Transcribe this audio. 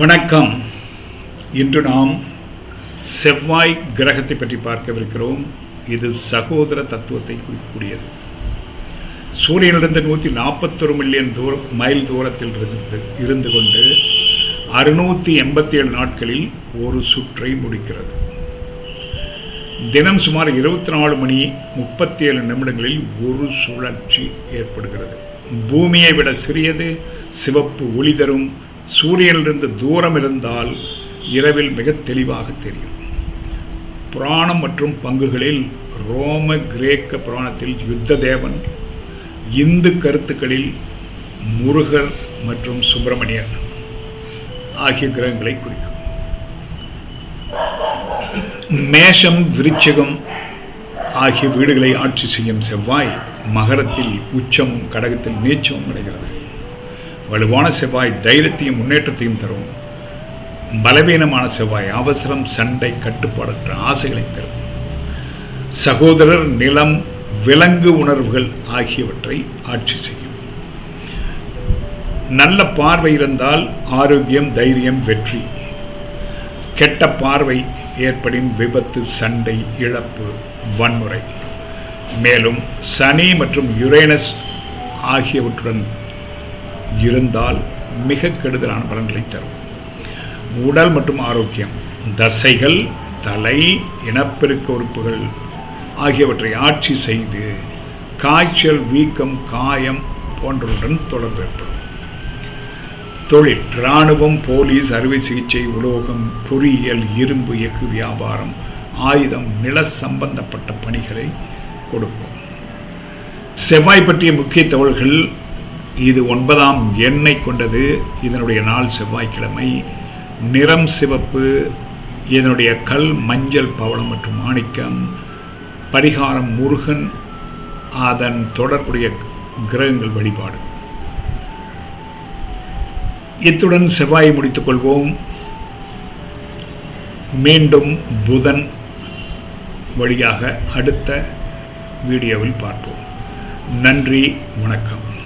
வணக்கம். இன்று நாம் செவ்வாய் கிரகத்தை பற்றி பார்க்கவிருக்கிறோம். இது சகோதர தத்துவத்தை குறிக்கக்கூடியது. சூரியனிலிருந்து நூற்றி நாற்பத்தொரு மில்லியன் தூரம் மைல் தூரத்தில் இருந்து இருந்து கொண்டு அறுநூற்றி எண்பத்தி ஏழு நாட்களில் ஒரு சுற்றை முடிக்கிறது. தினம் சுமார் இருபத்தி நாலு மணி முப்பத்தி ஏழு நிமிடங்களில் ஒரு சுழற்சி ஏற்படுகிறது. பூமியை விட சிறியது சிவப்பு ஒளி தரும் சூரியனிலிருந்து தூரம் இருந்தால் இரவில் மிக தெளிவாக தெரியும். புராணம் மற்றும் பங்குகளில் ரோம கிரேக்க புராணத்தில் யுத்த தேவன் இந்து கருத்துக்களில் முருகர் மற்றும் சுப்பிரமணியர் ஆகிய கிரகங்களை குறிக்கும். மேஷம் விருச்சகம் ஆகிய வீடுகளை ஆட்சி செய்யும் செவ்வாய் மகரத்தில் உச்சமும் கடகத்தில் நீச்சமும் அடைகிறது. வலுவான செவ்வாய் தைரியத்தையும் முன்னேற்றத்தையும் தரும். பலவீனமான செவ்வாய் அவசரம் சண்டை கட்டுப்பாடற்ற ஆசைகளை தரும். சகோதரர் நிலம் விலங்கு உணர்வுகள் ஆகியவற்றை ஆட்சி செய்யும். நல்ல பார்வை இருந்தால் ஆரோக்கியம் தைரியம் வெற்றி. கெட்ட பார்வை ஏற்படின் விபத்து சண்டை இழப்பு வன்முறை. மேலும் சனி மற்றும் யுரேனஸ் ஆகியவற்றுடன் இருந்தால் மிக கெடுதலான பலன்களை தரும். உடல் மற்றும் ஆரோக்கியம் தசைகள் தலை இனப்பெருக்க உறுப்புகள் ஆகியவற்றை ஆட்சி செய்து காய்ச்சல் வீக்கம் காயம் போன்றவற்றுடன் தொடர்பு ஏற்படும். தொழில் இராணுவம் போலீஸ் அறுவை சிகிச்சை உலோகம் பொறியியல் இரும்பு எஃகு வியாபாரம் ஆயுதம் நில சம்பந்தப்பட்ட பணிகளை கொடுக்கும். செவ்வாய் பற்றிய முக்கிய தகவல்கள் இது ஒன்பதாம் எண்ணை கொண்டது. இதனுடைய நாள் செவ்வாய்க்கிழமை. நிறம் சிவப்பு. இதனுடைய கல் மஞ்சள் பவளம் மற்றும் மாணிக்கம். பரிகாரம் முருகன். அதன் தொடர்புடைய கிரகங்கள் வழிபாடு. இத்துடன் செவ்வாயை முடித்துக் கொள்வோம். மீண்டும் புதன் வழியாக அடுத்த வீடியோவில் பார்ப்போம். நன்றி வணக்கம்.